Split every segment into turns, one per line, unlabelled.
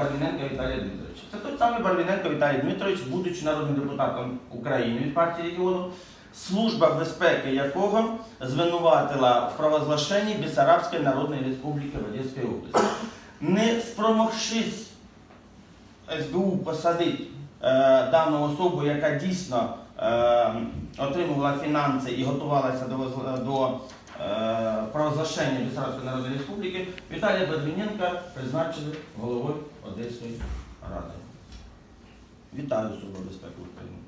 Барвіненка Віталія Дмитровича. Це той самий Барвіненко Віталій Дмитрович, будучи народним депутатом України від партії регіону, служба безпеки якого звинуватила в провозглашенні Бессарабської Народної Республіки в Одеській області. Не спромогшись СБУ посадити е, дану особу, яка дійсно е, отримувала фінанси і готувалася до, до провозглашення Бессарабської Народної Республіки, Віталія Бедвіненка призначили головою Одеської ради. Вітаю Службу безпеки України.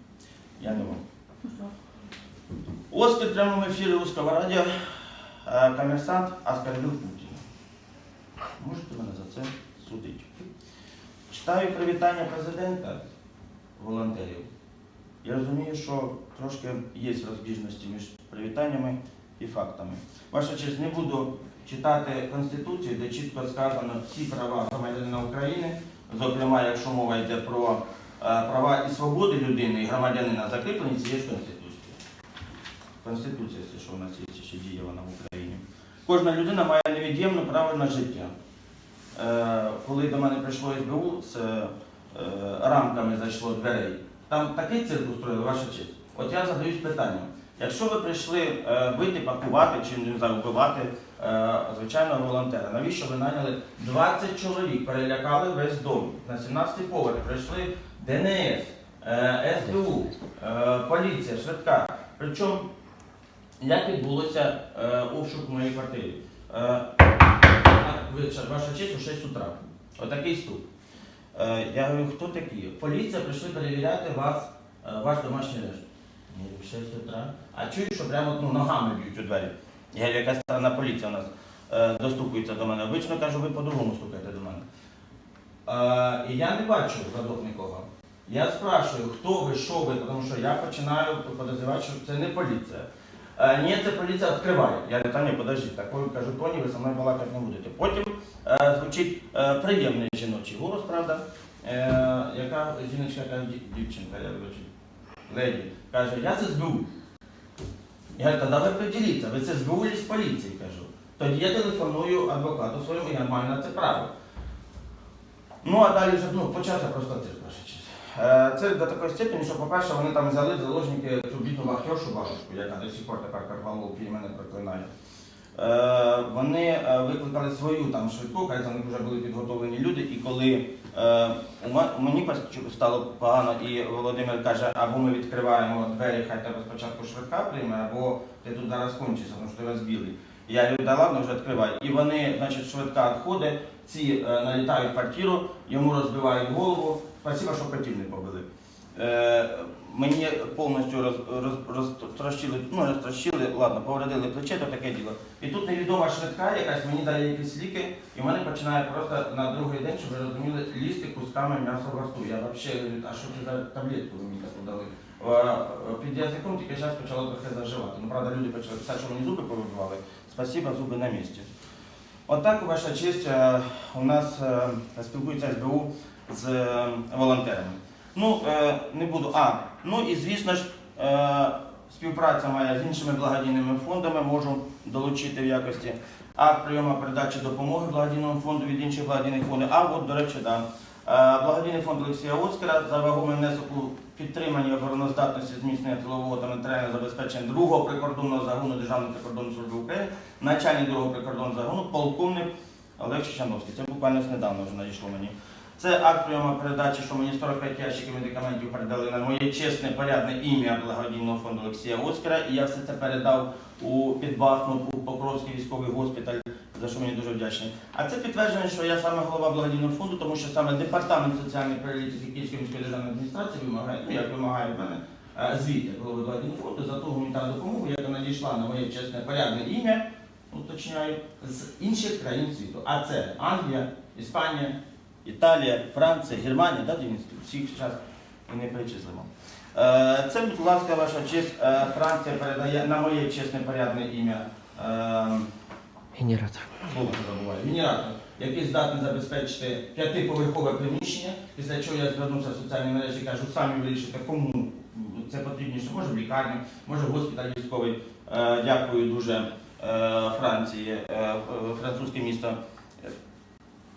Я не вам. Оскар в прямому ефірі Русского радіо, е, комерсант Аскарбіл Путін. Можете мене за це судити. Читаю привітання президента волонтерів. Я розумію, що трошки є розбіжності між привітаннями і фактами. Ваша честь, не буду читати Конституцію, де чітко сказано всі права громадянина України, зокрема, якщо мова йде про е, права і свободи людини і громадянина закріплені цією Конституцією. Конституція, що у нас є ще діє вона в Україні. Кожна людина має невід'ємне право на життя. Е, коли до мене прийшло СБУ з е, рамками зайшло дверей, там такий цирк устроїли, ваша честь. От я задаюсь питанням. Якщо ви прийшли е, бити, пакувати чи не знаю, вбивати е, звичайного волонтера, навіщо ви наняли 20 чоловік, перелякали весь дом. На 17-й поверх прийшли ДНС, е, СБУ, е, поліція, швидка. Причому як відбулося е, обшук в моїй квартирі? Е, ваша честь, у 6 утра. Отакий стук. Е, я говорю, хто такі? Поліція прийшли перевіряти вас, е, ваш домашній арешт. Я говорю, 6 утра. А чую, що прямо ну, ногами б'ють у двері. Я говорю, яка сторона поліція у нас е, достукується до мене. Обично кажу, ви по-другому стукаєте до мене. Е, і я не бачу зв'язок нікого. Я спрашиваю, хто ви, що ви, тому що я починаю подозрівати, що це не поліція. Е, ні, це поліція відкриває. Я говорю, та ні, подождіть, такою кажу, тоні, ви мною балакати не будете. Потім е, звучить е, приємний жіночий голос, правда, е, яка жіночка «Дів- дівчинка, я вибачу, леді, каже, я з СБУ. Я говорю, тоді ви приділіться, ви це СБУ чи з поліції, кажу. Тоді я телефоную адвокату своєму, я маю на це право. Ну, а далі вже ну, почався просто цирк, ваша. Е, Це до такої степені, що, по-перше, вони там взяли заложники цю бідну вахтершу бабушку, яка до сих пор тепер Карвалов і мене проклинає. Е, Вони е, викликали свою там швидку, хай за них вже були підготовлені люди, і коли мені пос- стало погано, і Володимир каже, або ми відкриваємо двері, хай тебе спочатку швидка прийме, або ти тут зараз кончишся, тому що ти розбілий. Я говорю, да ладно, вже відкривай. І вони, значить, швидка відходить, ці е, налітають квартиру, йому розбивають голову. Спасибо, що котів не побили. Е, мені повністю роз, роз, розтрощили, ну розтрощили, ладно, повредили плече, то таке діло. І тут невідома швидка якась, мені дає якісь ліки, і в мене починає просто на другий день, щоб ви розуміли, лізти кусками м'яса в росту. Я взагалі а що це за таблетку ви мені таку дали? Е, Під язиком тільки зараз почало трохи заживати. Ну, правда, люди почали писати, що мені зуби повибивали. Спасибо, зуби на місці. Отак, ваша честь, е, у нас спілкується СБУ з волонтерами. Ну, е, не буду. А, ну і звісно ж, е, співпраця моя з іншими благодійними фондами можу долучити в якості акт прийому передачі допомоги благодійному фонду від інших благодійних фондів. А от, до речі, да. Е, Благодійний фонд Олексія Оскара за вагомий внесок у підтриманні обороноздатності зміцнення тилового та матеріального забезпечення другого прикордонного загону Державної прикордонної служби України, начальник другого прикордонного загону, полковник Олег Чечановський. Це буквально недавно вже надійшло мені. Це акт прийому передачі, що мені 45 ящиків медикаментів передали на моє чесне, порядне ім'я благодійного фонду Олексія Оскара. І я все це передав у під Бахмут, у Покровський військовий госпіталь, за що мені дуже вдячний. А це підтвердження, що я саме голова благодійного фонду, тому що саме департамент соціальної політики Київської міської державної адміністрації вимагає, ну як вимагає в мене е, звіт голови благодійного фонду за ту гуманітарну допомогу, яка надійшла на моє чесне порядне ім'я, уточняю, з інших країн світу. А це Англія, Іспанія, Італія, Франція, Германія, да, всіх зараз і не перечислимо. Е, Це, будь ласка, ваша честь, е, Франція передає на моє чесне порядне ім'я. е,
Генератор.
слово забуваю, генератор, який здатний забезпечити п'ятиповерхове приміщення, після чого я звернувся в соціальні мережі і кажу, самі вирішите, кому це потрібніше, може в лікарні, може в госпіталь військовий. Дякую дуже Франції, французьке місто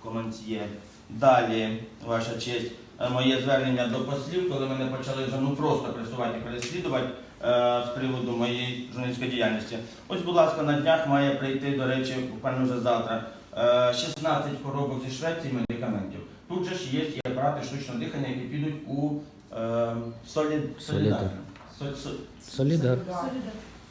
Комансьє. Далі, ваша честь, е, моє звернення до послів, коли мене почали вже ну просто пресувати і переслідувати е, з приводу моєї журналістської діяльності. Ось, будь ласка, на днях має прийти, до речі, буквально вже завтра, е, 16 коробок зі Швеції медикаментів. Тут же ж є і апарати штучного дихання, які підуть у е, солі...
Солідар.
Соль- соль-
Солідар.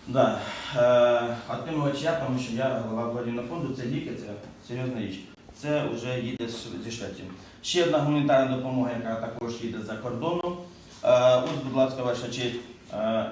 Да. Е, отримувач я, тому що я голова благодійного фонду, це ліки, це серйозна річ. Це вже їде зі Швеції. Ще одна гуманітарна допомога, яка також їде за кордоном. Е, ось, будь ласка, ваша честь. Е,